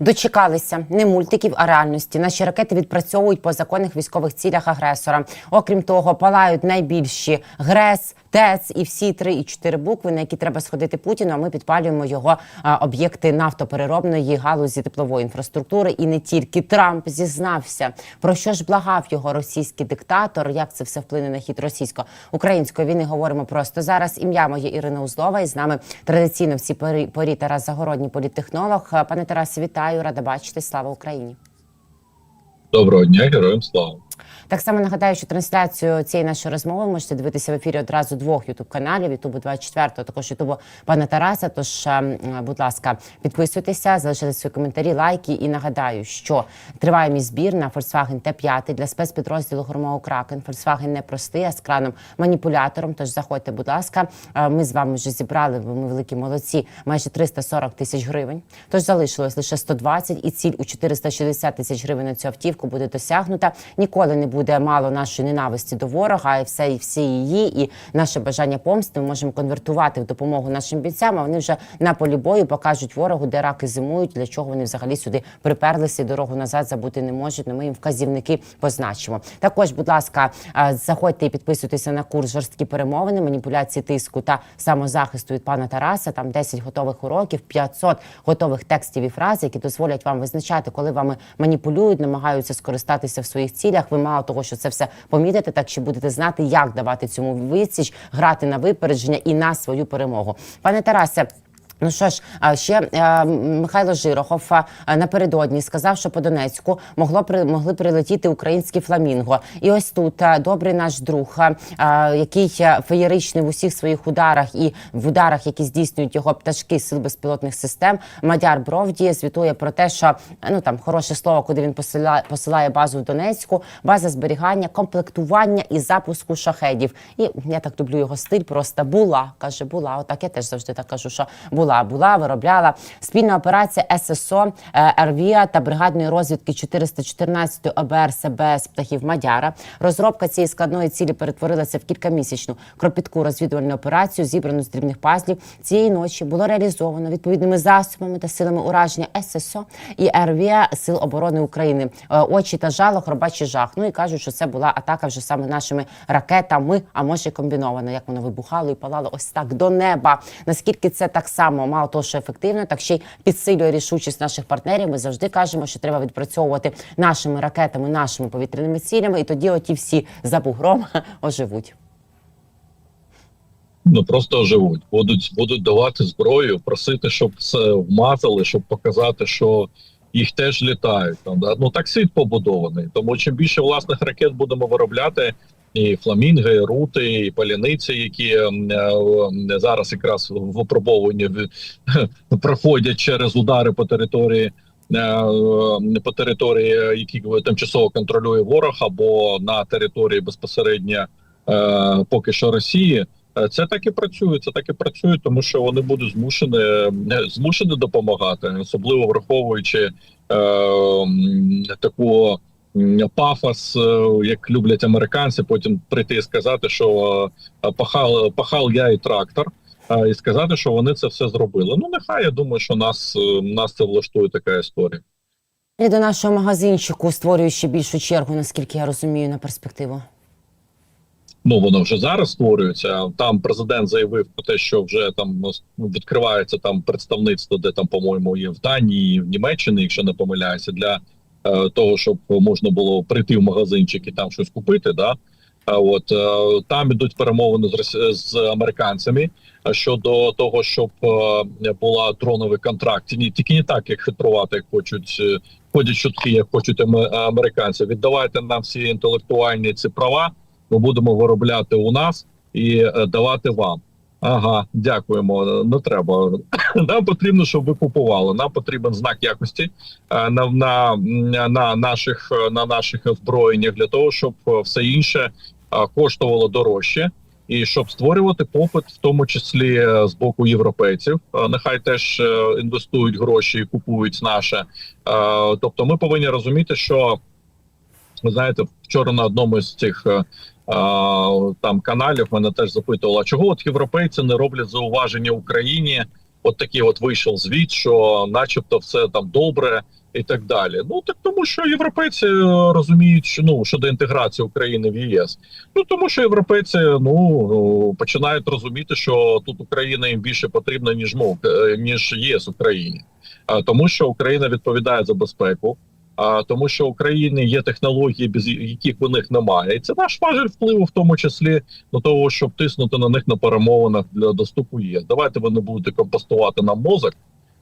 Дочекалися не мультиків, а реальності. Наші ракети відпрацьовують по законних військових цілях агресора. Окрім того, палають найбільші ГРЕС, ТЕЦ і всі три і чотири букви, на які треба сходити Путіну. А ми підпалюємо його об'єкти нафтопереробної галузі теплової інфраструктури. І не тільки Трамп зізнався про що ж благав його російський диктатор. Як це все вплине на хід російсько-української війни? Говоримо просто зараз. Ім'я моє Ірина Узлова, і з нами традиційно в цій порі, Тарас Загородній, політтехнолог. Пане Тарасе, вітаю, рада бачити. Слава Україні. Доброго дня, героям слава. Так само нагадаю, що трансляцію цієї нашої розмови можете дивитися в ефірі одразу двох ютуб каналів Ютубу 24, також Ютубу пана Тараса. Тож, ем, будь ласка, підписуйтеся, залишайте свої коментарі, лайки. І нагадаю, що триває мій збір на Volkswagen T5 для спецпідрозділу Громового Кракен. Volkswagen не простий, а з краном маніпулятором. Тож заходьте, будь ласка. Е, Ми з вами вже зібрали. Ми великі молодці. Майже 340 тисяч гривень. Тож залишилось лише 120 і ціль у 460 тисяч гривень на цю автівку буде досягнута. Ніколи не буде мало нашої ненависті до ворога, і все і всі її, і наше бажання помсти ми можемо конвертувати в допомогу нашим бійцям. А вони вже на полі бою покажуть ворогу, де раки зимують, для чого вони взагалі сюди приперлися і дорогу назад забути не можуть. Ну, ми їм вказівники позначимо. Також, будь ласка, заходьте і підписуйтеся на курс жорсткі перемовини, маніпуляції тиску та самозахисту від пана Тараса. Там 10 готових уроків, 500 готових текстів і фраз, які дозволять вам визначати, коли вами маніпулюють, намагаються скористатися в своїх цілях. Ви мало того, що це все помітите, так що будете знати, як давати цьому висіч, грати на випередження і на свою перемогу. Пане Тарасе. Ну що ж, а ще е, Михайло Жирохов е, напередодні сказав, що по Донецьку могло при могли прилетіти українські фламінго. І ось тут е, добрий наш друг, е, е, який феєричний в усіх своїх ударах і в ударах, які здійснюють його пташки сил безпілотних систем. Мадяр Бровді звітує про те, що ну там хороше слово, куди він посилає, посилає базу в Донецьку, база зберігання, комплектування і запуску шахедів. І я так люблю його стиль. Просто була каже, була. Отак я теж завжди так кажу, що була, була, виробляла спільна операція ССО е, РВІА та бригадної розвідки 414 ОБР СБС птахів Мадяра. Розробка цієї складної цілі перетворилася в кількамісячну кропітку розвідувальну операцію, зібрану з дрібних пазлів. Цієї ночі було реалізовано відповідними засобами та силами ураження ССО і РВІА Сил оборони України. Е, Очі та жало, хробачий жах. Ну і кажуть, що це була атака вже саме нашими ракетами, а може комбіновано, як воно вибухало і палало ось так до неба. Наскільки це так само мало того, що ефективно, так ще й підсилює рішучість наших партнерів. Ми завжди кажемо, що треба відпрацьовувати нашими ракетами, нашими повітряними цілями, і тоді оті всі за бугром оживуть. Ну просто живуть. Будуть будуть давати зброю, просити, щоб це вмазали, щоб показати, що їх теж літають. Там ну так світ побудований. Тому чим більше власних ракет будемо виробляти, і фламінги, і рути, і паляниці, які ем, е, зараз якраз в випробовуванні в- проходять через удари по території. е, е, По території, які тимчасово контролює ворог, або на території безпосередньо е, поки що Росії, Е, Це так і працює. Це так і працює, тому що вони будуть змушені е, змушені допомагати, особливо враховуючи е, таку пафос, е, як люблять американці, потім прийти і сказати, що е, пахал, пахал я і трактор. е, І сказати, що вони це все зробили. Ну нехай я думаю, що нас нас це влаштує така історія. І до нашого магазинчику створює ще більшу чергу, наскільки я розумію, на перспективу. Ну воно вже зараз створюється. Там президент заявив про те, що вже там відкривається там представництво, де там, по-моєму, є в Данії, в Німеччині, якщо не помиляюся, для того, щоб можна було прийти в магазинчик і там щось купити. Да? От е, там ідуть перемовини з з американцями е, щодо того, щоб е, була дроновий контракт. Ні, тільки не так, як хитрувати, як хочуть е, ходять чутки, як хочуть аме- американці. Віддавайте нам всі інтелектуальні ці права ми будемо виробляти у нас і е, давати вам. Ага, дякуємо. Не треба. Нам потрібно, щоб ви купували. Нам потрібен знак якості е, на, на, на наших на наших озброєннях для того, щоб все інше е, коштувало дорожче, і щоб створювати попит, в тому числі е, з боку європейців. Нехай теж інвестують гроші і купують наше. Тобто, ми повинні розуміти, що ви знаєте, вчора на одному з цих там каналів мене теж запитували, а чого от європейці не роблять зауваження Україні от такий от вийшов звіт, що, начебто, все там добре і так далі. Ну так тому, що європейці е, розуміють, що ну щодо інтеграції України в ЄС. Ну тому що європейці ну ну, починають розуміти, що тут Україна їм більше потрібна ніж мов е, ніж ЄС Україні, тому, що Україна відповідає за безпеку. А тому, що в Україні є технології, без яких у них немає, і це наш важель впливу, в тому числі до того, щоб тиснути на них на перемовинах для доступу ЄС. Давайте ви не будете компостувати нам мозок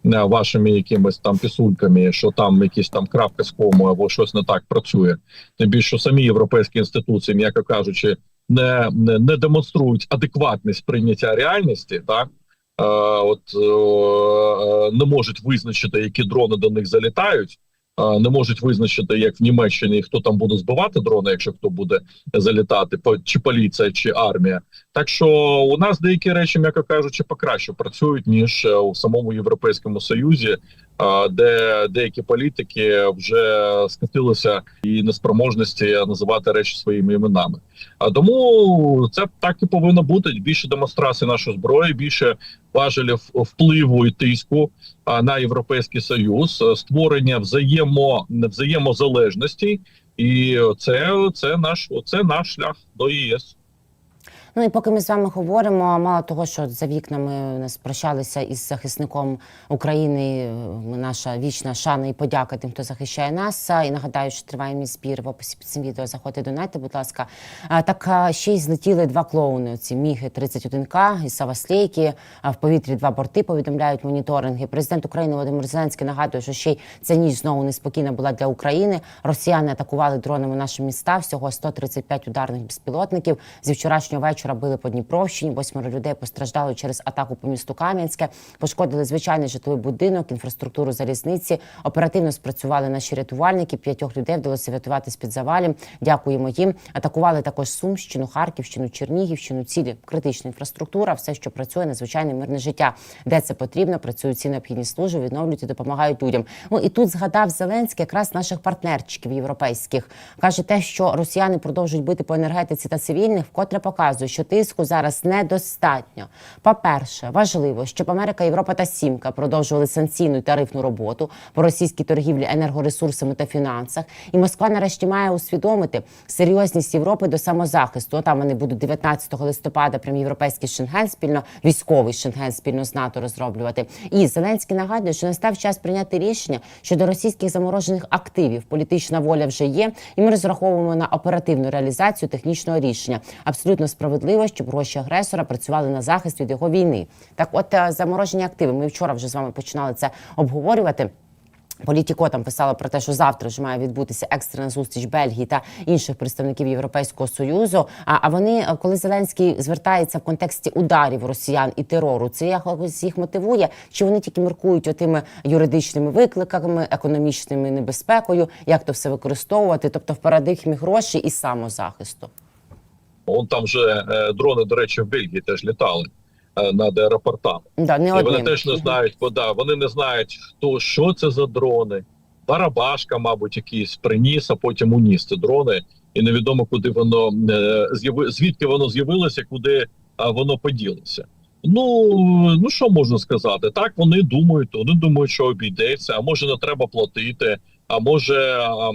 е, вашими якимись там пісульками, що там якісь там крапка з кому або щось не так працює. Тим більше самі європейські інституції, м'яко кажучи, не, не, не демонструють адекватність прийняття реальності, так. Е, от е, не можуть визначити, які дрони до них залітають, не можуть визначити, як в Німеччині, хто там буде збивати дрони, якщо хто буде залітати, чи поліція, чи армія. Так що у нас деякі речі, м'яко кажучи, покраще працюють ніж е, у самому європейському союзі, де деякі політики вже скатилися і неспроможності називати речі своїми іменами. А тому це так і повинно бути більше демонстрацій нашої зброї, більше важелів впливу і тиску на європейський союз, створення взаємо взаємозалежності, і це, це наш це наш шлях до ЄС. Ну і поки ми з вами говоримо, мало того, що за вікнами нас прощалися із захисником України. е, Наша вічна шана і подяка тим, хто захищає нас. І нагадаю, що триває мій збір в описі під цим відео. Заходьте донайте, будь ласка. Так ще й злетіли два клоуни. Ці міги 31К і Саваслейки. В повітрі два борти повідомляють моніторинги. Президент України Володимир Зеленський нагадує, що ще й ця ніч знову неспокійна була для України. Росіяни атакували дронами наші міста. Всього 135 ударних безпілотників. Зі вчорашнього вечора били по Дніпровщині. Восьмеро людей постраждали через атаку по місту Кам'янське. Пошкодили звичайний житловий будинок, інфраструктуру залізниці. Оперативно спрацювали наші рятувальники. П'ятьох людей вдалося врятувати з під завалів. Дякуємо їм. Атакували також Сумщину, Харківщину, Чернігівщину. Цілі критична інфраструктура, все, що працює на звичайне мирне життя. Де це потрібно, працюють ці необхідні служби, відновлюють і допомагають людям. Ну і тут згадав Зеленський якраз наших партнерчиків європейських. каже те, що росіяни продовжують бити по енергетиці та цивільних, вкотре показує, що тиску зараз недостатньо. По-перше, важливо, щоб Америка, Європа та Сімка продовжували санкційну тарифну роботу по російській торгівлі енергоресурсами та фінансах. І Москва нарешті має усвідомити серйозність Європи до самозахисту. Там вони будуть 19 листопада, прям європейський шенген спільно, військовий шенген спільно з НАТО розроблювати. І Зеленський нагадує, що настав час прийняти рішення щодо російських заморожених активів. Політична воля вже є, і ми розраховуємо на оперативну реалізацію технічного рішення. Абсолютно справедливо, щоб гроші агресора працювали на захист від його війни. Так, от е, заморожені активи. Ми вчора вже з вами починали це обговорювати. Політіко там писала про те, що завтра вже має відбутися екстрена зустріч Бельгії та інших представників Європейського союзу. А, а вони, е, коли Зеленський звертається в контексті ударів росіян і терору, це якось їх мотивує? Чи вони тільки міркують отими юридичними викликами, економічними небезпекою, як то все використовувати, тобто в парадигмі грошей і самозахисту? Он там же е, дрони, до речі, в Бельгії теж літали е, над аеропортами. Да, не І вони теж не знають, бо да, вони не знають, хто що це за дрони. Барабашка, мабуть, якийсь приніс, а потім уніс ці дрони, і невідомо, куди воно е, звідки воно з'явилося, куди воно поділося. Ну ну що можна сказати? Так вони думають, вони думають, що обійдеться, а може не треба платити, а може а,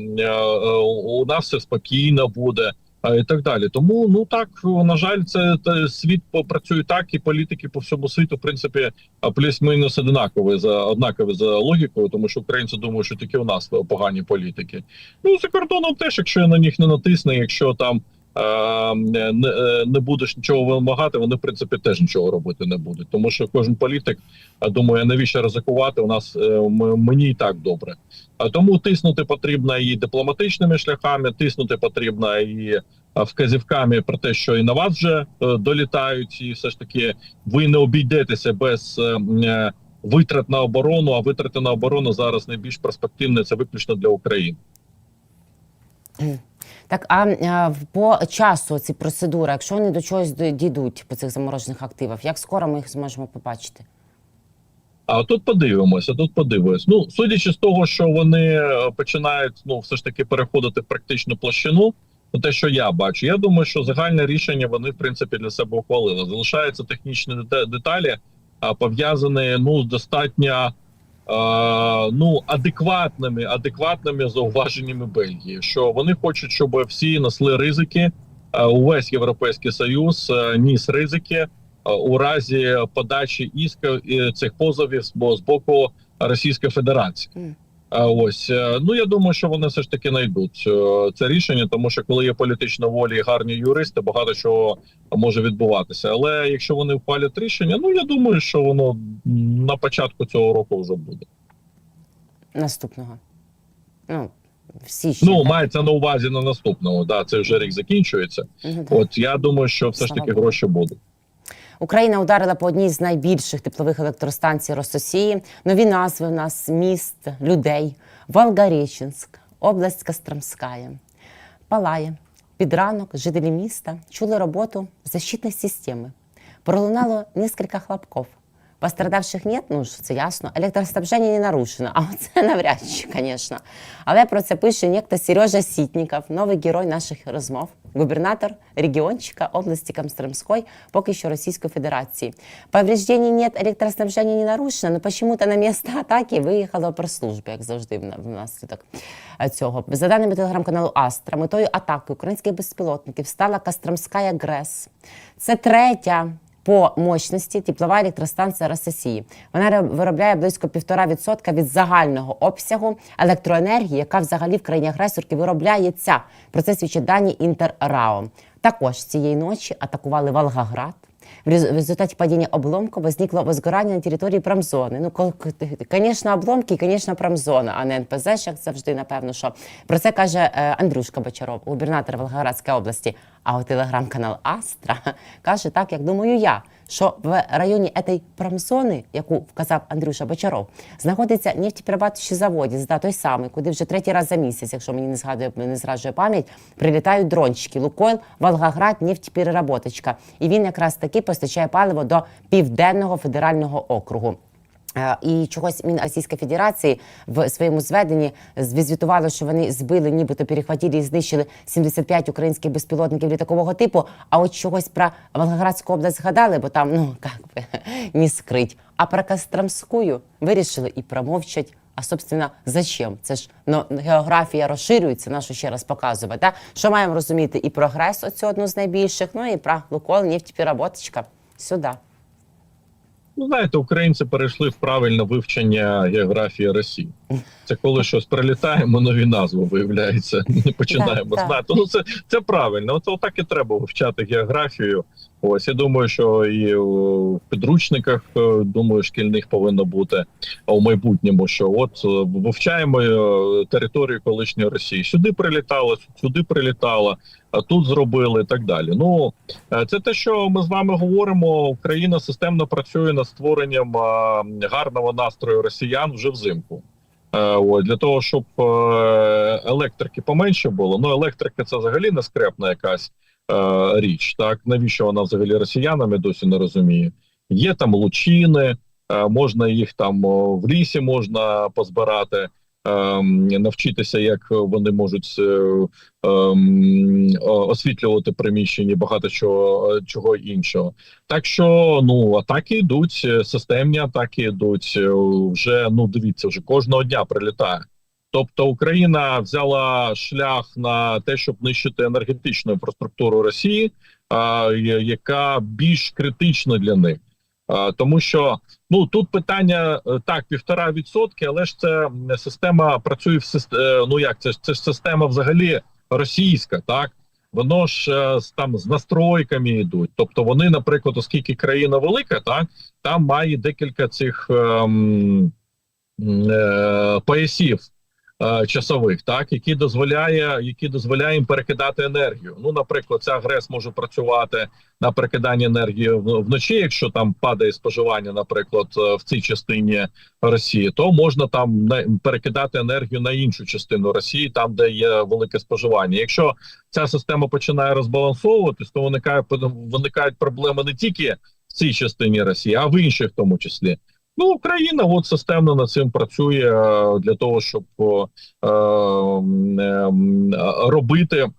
у нас все спокійно буде. І так далі, тому ну так на жаль, це, світ попрацює так, і політики по всьому світу, в принципі, плюс-мінус однакові за однакові за логікою, тому що українці думають, що тільки у нас погані політики. Ну за кордоном теж, якщо я на них не натисне, якщо там не, е, не будеш нічого вимагати, вони в принципі теж нічого робити не будуть. Тому що кожен політик думає, навіщо ризикувати? У нас е, мені і так добре. А тому тиснути потрібно і дипломатичними шляхами, тиснути потрібно і вказівками про те, що і на вас вже е, долітають, і все ж таки ви не обійдетеся без витрат на оборону. А витрати на оборону зараз найбільш перспективне це виключно для України. Так, а по часу ці процедури, якщо вони до чогось дійдуть по цих заморожених активах, як скоро ми їх зможемо побачити? А тут подивимося, тут подивимось. Ну, судячи з того, що вони е, починають ну все ж таки переходити в практичну площину. Ну, те, що я бачу, я думаю, що загальне рішення вони в принципі для себе ухвалили. Залишаються технічні деталі. а, пов'язані ну з достатньо ну адекватними, адекватними зауваженнями Бельгії, що вони хочуть, щоб всі несли ризики. Увесь європейський союз ніс ризики у разі подачі іска цих позовів з боку Російської Федерації. Ось е, ну я думаю, що вони все ж таки знайдуть е, це рішення, тому що коли є політична воля і гарні юристи, багато чого може відбуватися. Але якщо вони ухвалять рішення, ну я думаю, що воно на початку цього року вже буде. Наступного. Ну, в січні. Ну да? мається на увазі на наступного. Да, це вже рік закінчується. Да. От я думаю, що все ж таки гроші будуть. Україна ударила по одній з найбільших теплових електростанцій Рососії. Нові назви у нас міст, людей. Волгореченськ, область Костромська. Палає. Під ранок жителі міста чули роботу защитної системи. Пролунало несколько хлопков. Пострадавших нет, ну ж це ясно. Електроснабження не нарушено. А оце навряд чи, звісно. Але про це пише некто Сережа Сітніков, новий герой наших розмов, губернатор регіончика області Костромской, поки що Російської Федерації. Повреждений нет, електроснабження не нарушено, но почему-то на місце атаки виїхало прес-служба, як завжди внаслідок е, цього. За даними телеграм-каналу Астра, метою атаки українських безпілотників стала Костромська ГРЕС. Це третя по мощності теплова електростанція Рососії. Вона виробляє близько 1,5% від загального обсягу електроенергії, яка взагалі в країні агресорки виробляється. Про це свідчать дані Інтеррао. Також цієї ночі атакували Волгоград. В рез- в результаті падіння обломку возникло возгорання на території промзони. Ну, звісно, обломки, звісно, промзона, а не НПЗ, як завжди, напевно, що про це каже е, Андрюшка Бочаров, губернатор Волгоградської області. А от телеграм-канал Астра каже так, як думаю я, що в районі цієї промзони, яку вказав Андрюша Бочаров, знаходиться нефтеперерабатуючий завод, да, той самий, куди вже третій раз за місяць, якщо мені не згадує, не зраджує пам'ять, прилітають дрончики. Лукойл, Волгоград, нефтепереработочка. І він якраз таки постачає паливо до південного федерального округу. Е, І чогось Мін Російської Федерації в своєму зведенні звітувало, що вони збили, нібито перехватили і знищили 75 українських безпілотників літакового типу. А от чогось про Волгоградську область згадали, бо там ну як би не скрить. А про Костромську вирішили і промовчать. А собственно, зачем? Це ж ну, географія розширюється, нашу ще раз показувати. Да? Що маємо розуміти? І прогрес, оцю одну з найбільших, ну і про Лукойл, нефтепереработочка. Сюди. Ну, знаєте, українці перейшли в правильне вивчення географії Росії. Це коли щось прилітає, ми нові назви виявляється. Ми починаємо так. знати. Ну це це правильно. От отак і треба вивчати географію. Ось я думаю, що і в підручниках е, думаю, шкільних повинно бути у майбутньому. Що от е, вивчаємо е, територію колишньої Росії. Сюди прилітало, сюди прилітало, а тут зробили і так далі. Ну Е, Це те, що ми з вами говоримо. Україна системно працює над створенням гарного настрою росіян вже взимку. Е, Ось для того, щоб е, електрики поменше було. Ну, електрика це взагалі не скрепна якась е, річ. Так навіщо вона взагалі росіянам я досі не розумію. Є там лучини, е, можна їх там в лісі можна позбирати. Ем, Навчитися, як вони можуть е, ем, освітлювати приміщення, багато чого, чого іншого. Так що ну атаки йдуть, е, системні атаки йдуть е, вже. Ну дивіться, вже кожного дня прилітає. Тобто Україна взяла шлях на те, щоб нищити енергетичну інфраструктуру Росії, яка більш критична для них. А, тому що ну тут питання е, так, півтора відсотки, але ж це система працює в системі. Ну як це ж це ж система взагалі російська, так воно ж е, там з настройками йдуть. Тобто вони, наприклад, оскільки країна велика, так там має декілька цих ем, е, поясів. Е, Часових, так які дозволяє, які дозволяє їм перекидати енергію. Ну, наприклад, ця ГРЕС може працювати на перекидання енергії вночі, якщо там падає споживання, наприклад, е, в цій частині Росії, то можна там перекидати енергію на іншу частину Росії, там де є велике споживання. Якщо ця система починає розбалансовуватись, то виникає виникають проблеми не тільки в цій частині Росії, а в інших, в тому числі. Ну, Україна от системно над цим працює е, для того, щоб е, е, м, робити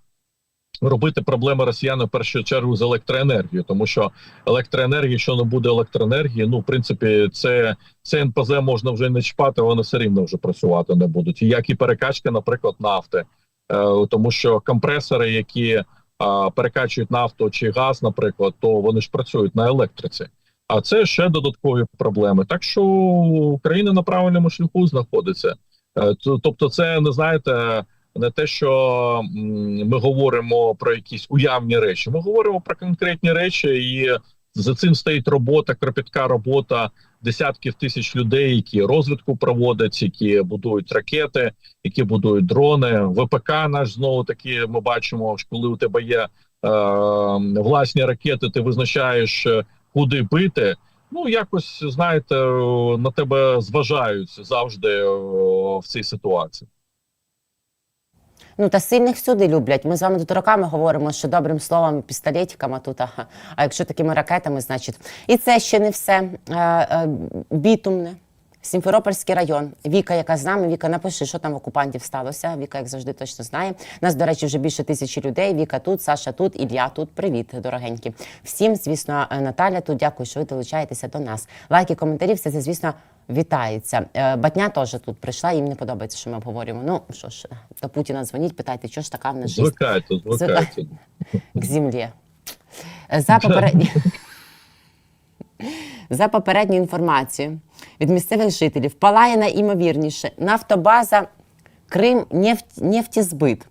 робити проблеми росіян в першу чергу з електроенергією, тому що електроенергія, якщо не буде електроенергії, ну в принципі, це це НПЗ можна вже не чіпати, вони все рівно вже працювати не будуть. Як і перекачка, наприклад, нафти, е, тому що компресори, які е, перекачують нафту чи газ, наприклад, то вони ж працюють на електриці. А це ще додаткові проблеми. Так що Україна на правильному шляху знаходиться. Е, Тобто, це не знаєте, не те, що ми говоримо про якісь уявні речі. Ми говоримо про конкретні речі, і за цим стоїть робота, кропітка робота десятків тисяч людей, які розвідку проводять, які будують ракети, які будують дрони. ВПК наш знову таки ми бачимо, коли у тебе є е, власні ракети, ти визначаєш, куди бити. Ну, якось знаєте, на тебе зважають завжди в цій ситуації. Ну та сильних всюди люблять. Ми з вами тут роками говоримо, що добрим словом, пістолетиками тут. А, а якщо такими ракетами, значить, і це ще не все. Е, е, бітумне. Сімферопольський район. Віка, яка з нами, Віка, напиши, що там в окупантів сталося. Віка, як завжди, точно знає. Нас, до речі, вже більше тисячі людей. Віка тут, Саша тут, Ілля тут. Привіт, дорогенькі. Всім, звісно, е, Наталя тут. Дякую, що ви долучаєтеся до нас. Лайки, коментарі, все це, звісно, вітається. Е, Батня теж тут прийшла, їм не подобається, що ми обговорюємо. Ну що ж, до Путіна дзвоніть, питайте, що ж така в нас жизнь Звикайте, звикайте. к землі. За попередні... За попередньою інформацією від місцевих жителів палає найімовірніше нафтобаза Крим нефть, нефтізбит.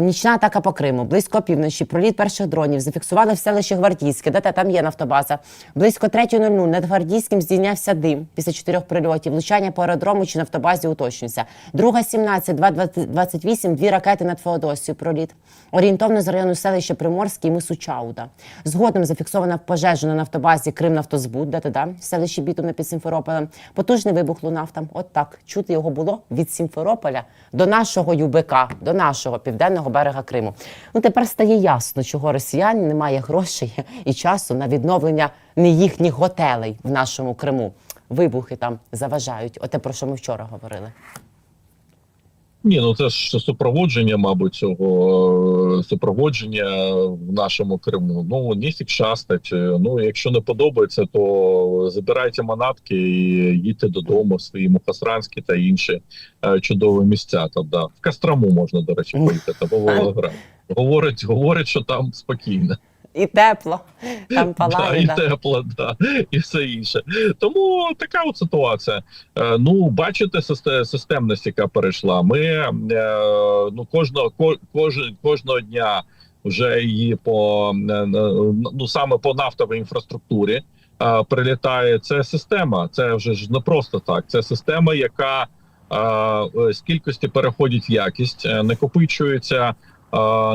Нічна атака по Криму. Близько півночі. Проліт перших дронів. Зафіксували в селищі Гвардійське. Де там є нафтобаза. Близько 3.00 над Гвардійським здійнявся дим після чотирьох прильотів. Влучання по аеродрому чи нафтобазі уточнюється. Друга 17, 2.28, дві ракети над Феодосією. Проліт. Орієнтовно з району селища Приморський мису Чауда. Згодом зафіксована пожежа на нафтобазі Кримнафтозбуд, де да, в селищі Бітумне під Сімферополем. Потужний вибух лунав там. От так. Чути його було від Сімферополя до нашого ЮБК, до нашого південного берега Криму. Ну тепер стає ясно, чого росіян немає грошей і часу на відновлення не їхніх готелей в нашому Криму. Вибухи там заважають. Оте про що ми вчора говорили. Ні, ну це ж супроводження, мабуть, цього е, супроводження в нашому Криму. Ну ніфік шастать. Ну якщо не подобається, то забирайте манатки і їдьте додому в свої Мухасранські та інші е, чудові місця. Та да в Кострому можна до речі поїхати або Волгоград. Говорить, говорить, що там спокійно. І тепло, там Да, палає. і да. тепло, да, і все інше. Тому така от ситуація. Е, ну, бачите, систе- системність, яка перейшла. Ми е, ну кожного кожен, кожного дня вже її по е, ну саме по нафтовій інфраструктурі прилітає. Це система. Це вже ж не просто так. Це система, яка з кількості переходить в якість, накопичується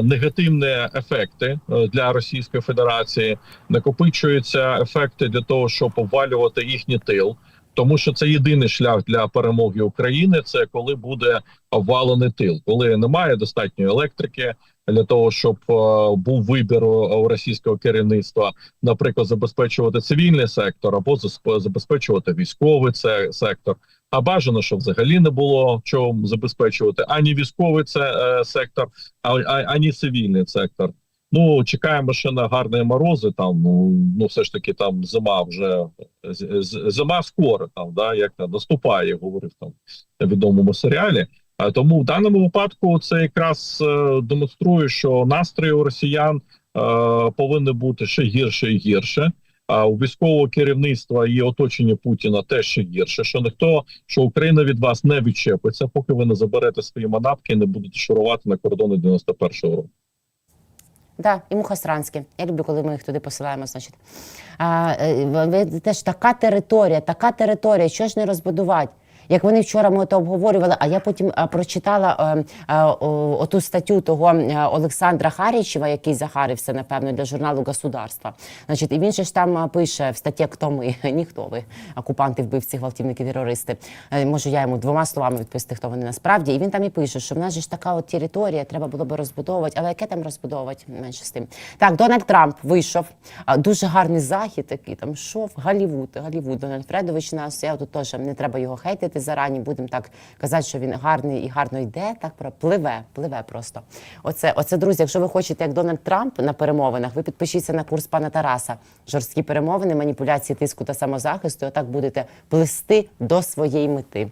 негативні ефекти е, для Російської Федерації, накопичуються ефекти для того, щоб обвалювати їхній тил. Тому що це єдиний шлях для перемоги України. Це коли буде обвалений тил, коли немає достатньої електрики для того, щоб е, був вибір у російського керівництва, наприклад, забезпечувати цивільний сектор або забезпечувати військовий сектор. А бажано, щоб взагалі не було чого забезпечувати ані військовий це е, сектор, а, а, ані цивільний сектор. Ну чекаємо ще на гарні морози. Там ну, ну все ж таки там зима вже зима скоро. Там да як там, наступає, говорив там в відомому серіалі. А тому в даному випадку це якраз е, демонструє, що настрої у росіян е, повинні бути ще гірше і гірше. А у військового керівництва і оточення Путіна теж ще гірше. Що ніхто, що Україна від вас не відчепиться, поки ви не заберете свої манатки і не будете шурувати на кордони 91-го року. Да, і Мухасранське. Я люблю, коли ми їх туди посилаємо. Значить, а, е, теж така територія, така територія, що ж не розбудувати? Як вони вчора ми то обговорювали, а я потім прочитала е, е, оту статтю того е, Олександра Харічева, який захарився, напевно, для журналу Государства. Значить, і він же ж там пише в статті «Хто ми? Ніхто ви, окупанти, вбивці, гвалтівники, терористи. Можу я йому двома словами відповісти, хто вони насправді. І він там і пише, що в нас ж така от територія, треба було би розбудовувати. Але яке там розбудовувати менше з тим? Так, Дональд Трамп вийшов. Дуже гарний захід такий. Там шов Голлівуд, Голлівуд. Дональд Фредович нас. Я тут теж не треба його хейтити. Вітати зарані, будемо так казати, що він гарний і гарно йде. Так пливе, пливе просто. Оце, оце, друзі, якщо ви хочете, як Дональд Трамп на перемовинах, ви підпишіться на курс пана Тараса. Жорсткі перемовини, маніпуляції, тиску та самозахисту. Отак будете плисти до своєї мети.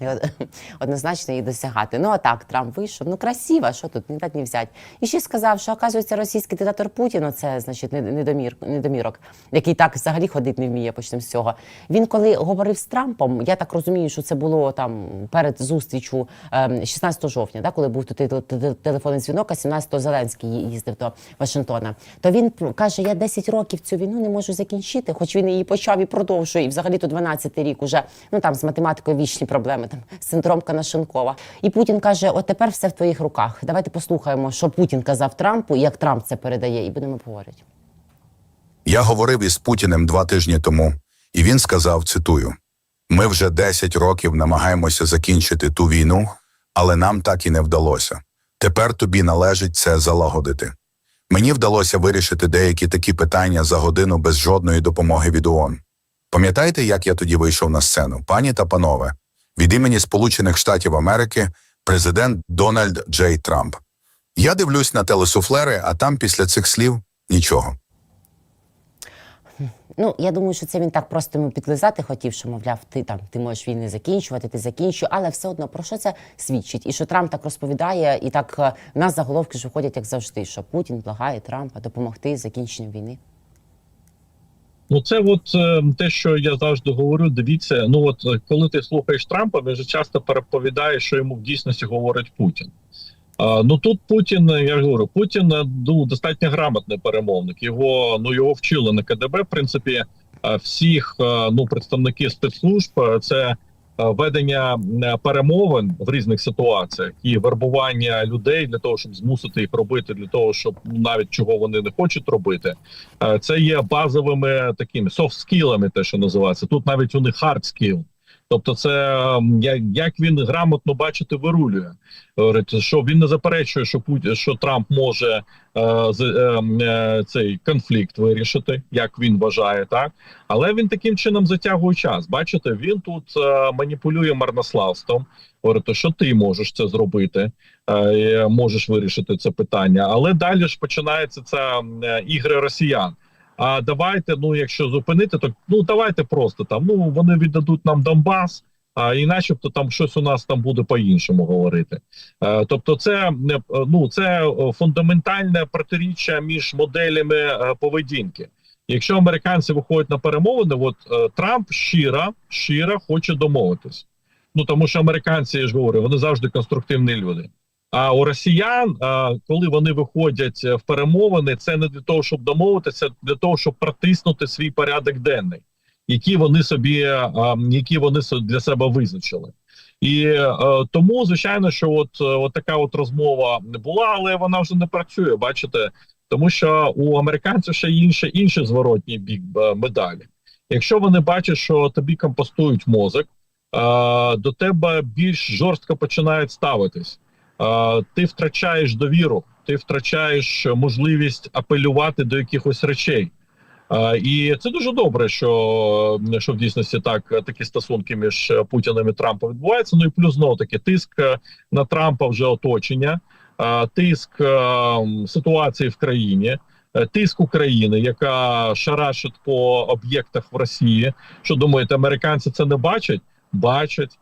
І Однозначно її досягати. Ну а так, Трамп вийшов. Ну красиво, що тут не дать не взять. І ще сказав, що оказується російський диктатор Путін, це значить недомір, недомірок, який так взагалі ходити не вміє. Почнемо з цього. Він коли говорив з Трампом, я так розумію, що це було там перед зустрічю ем, 16 жовтня, да, коли був тут теле- теле- телефонний дзвінок, а 17-го Зеленський їздив до Вашингтона. То він каже: Я 10 років цю війну не можу закінчити, хоч він її почав і продовжує. І взагалі то 12 рік уже ну там з математикою вічні проблеми, там синдром Канашенкова. І Путін каже: От тепер все в твоїх руках. Давайте послухаємо, що Путін казав Трампу, як Трамп це передає, і будемо говорити. Я говорив із Путіним два тижні тому, і він сказав: цитую: ми вже 10 років намагаємося закінчити ту війну, але нам так і не вдалося. Тепер тобі належить це залагодити. Мені вдалося вирішити деякі такі питання за годину без жодної допомоги від ООН. Пам'ятаєте, як я тоді вийшов на сцену, пані та панове, від імені Сполучених Штатів Америки, президент Дональд Джей Трамп. Я дивлюсь на телесуфлери, а там після цих слів нічого. Ну, я думаю, що це він так просто йому підлизати хотів, що, мовляв, ти там ти можеш війни закінчувати, ти закінчуй, але все одно про що це свідчить? І що Трамп так розповідає, і так е, в нас заголовки ж виходять, як завжди, що Путін благає Трампа допомогти з закінченням війни. Ну, це от е, те, що я завжди говорю. Дивіться, ну от е, коли ти слухаєш Трампа, він же часто переповідає, що йому в дійсності говорить Путін. А, ну тут Путін, е, я ж говорю, Путін е, ну, достатньо грамотний перемовник. Його ну його вчили на КДБ. В принципі, всіх ну представники спецслужб це ведення е, перемовин в різних ситуаціях і вербування людей для того, щоб змусити їх робити, для того, щоб ну, навіть чого вони не хочуть робити. Е, Це є базовими такими софт-скілами, те, що називається. Тут навіть у них hard skill. Тобто, це ем, як, він грамотно бачити вирулює. Говорить, що він не заперечує, що Путін, що Трамп може е, з, е, цей конфлікт вирішити, як він вважає, так але він таким чином затягує час. Бачите, він тут е, маніпулює марнославством. Говорить, що ти можеш це зробити, можеш вирішити це питання. Але далі ж починається е, ігри росіян. А давайте, ну якщо зупинити, то ну давайте просто там. Ну вони віддадуть нам Донбас, а і начебто там щось у нас там буде по-іншому говорити. Е, тобто, це не ну це е, фундаментальне протиріччя між моделями е, поведінки. Якщо американці виходять на перемовини, от е, Трамп щиро, щиро хоче домовитись. Ну тому що американці я ж говорю, вони завжди конструктивні люди. А у росіян, коли вони виходять е, в перемовини, це не для того, щоб домовитися, для того, щоб протиснути свій порядок денний, який вони собі, які вони для себе визначили. І е, тому, звичайно, що от, е, от така от розмова була, але вона вже не працює. Бачите, тому що у американців ще інше, інший зворотній бік е, медалі. Якщо вони бачать, що тобі компостують мозок, е, до тебе більш жорстко починають ставитись. Е, ти втрачаєш довіру, ти втрачаєш можливість апелювати до якихось речей. Е, І це дуже добре, що, що в дійсності так такі стосунки між Путіним і Трампом відбуваються. Ну і плюс знову таки тиск на Трампа вже оточення, е, тиск е, ситуації в країні. е, Тиск України, яка шарашить по об'єктах в Росії. Що думаєте, американці це не бачать? Бачать, е,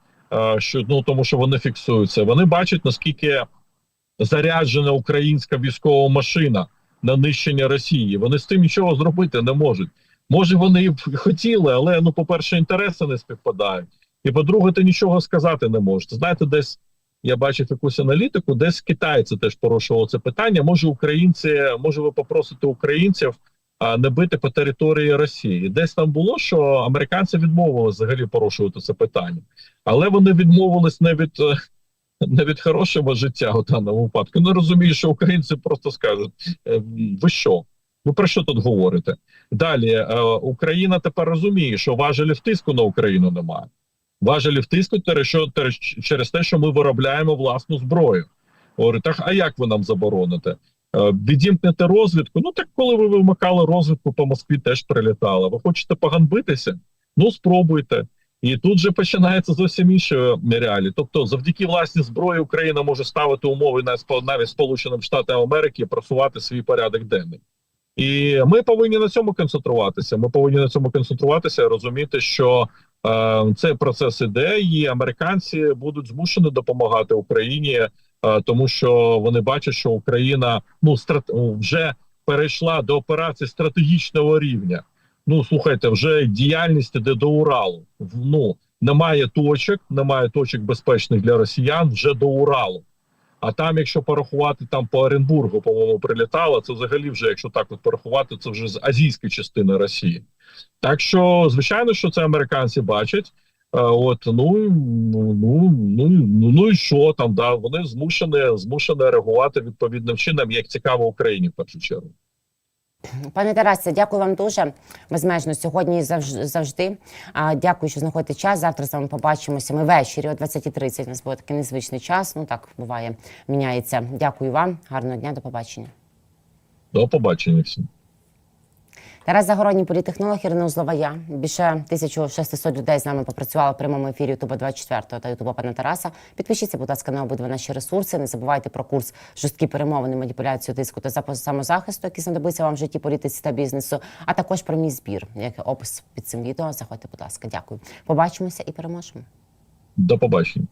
що ну тому, що вони фіксуються. Вони бачать наскільки заряджена українська військова машина на нищення Росії. Вони з тим нічого зробити не можуть. Може, вони б хотіли, але ну, по-перше, інтереси не співпадають. І по-друге, ти нічого сказати не можеш. Знаєте, десь я бачив якусь аналітику, десь китайці теж порушували це питання. Може, українці, може, ви попросите українців а, не бити по території Росії. Десь там було, що американці відмовилися взагалі порушувати це питання, але вони відмовились е, не від хорошого життя у даному випадку. Не розумію, що українці просто скажуть: «Е, ви що? Ви про що тут говорите? Далі е, Україна тепер розуміє, що важелів тиску на Україну немає. Важелів тиску через те, що ми виробляємо власну зброю. Говорить, так, а як ви нам забороните? Відімкнете розвідку. Ну так коли ви вимикали розвідку по Москві, теж прилітала. Ви хочете поганбитися? Ну спробуйте. І тут же починається зовсім інші реалії. Тобто, завдяки власній зброї Україна може ставити умови на навіть Сполученим Штатам Америки просувати свій порядок денний. І ми повинні на цьому концентруватися. Ми повинні на цьому концентруватися, розуміти, що е, цей процес іде, і американці будуть змушені допомагати Україні, е, тому що вони бачать, що Україна ну страт вже перейшла до операції стратегічного рівня. Ну слухайте, вже діяльність іде до Уралу. Ну немає точок, немає точок безпечних для росіян вже до Уралу. А там, якщо порахувати там по Оренбургу, по-моєму, прилітало, це взагалі вже, якщо так от порахувати, це вже з азійської частини Росії. Так що, звичайно, що це американці бачать. Е, От ну ну ну ну ну, ну і що там? Да вони змушені змушені реагувати відповідним чином, як цікаво Україні в першу чергу. Пане Тарасе, дякую вам дуже безмежно сьогодні завжди. Дякую, що знаходите час. Завтра з вами побачимося. Ми ввечері о 20.30. У нас буде такий незвичний час. Ну так буває, міняється. Дякую вам. Гарного дня, до побачення. До побачення всім. Тарас Загородній політехнолог Ірина Узлова. Я більше 1600 людей з нами попрацювали в прямому ефірі Ютуба 24 та Ютуба пана Тараса. Підпишіться, будь ласка, на обидва наші ресурси. Не забувайте про курс жорсткі перемовини, маніпуляцію тиску та самозахисту, який знадобиться вам в житті політиці та бізнесу. А також про мій збір, як опис під цим відео. Заходьте, будь ласка. Дякую. Побачимося і переможемо. До побачення.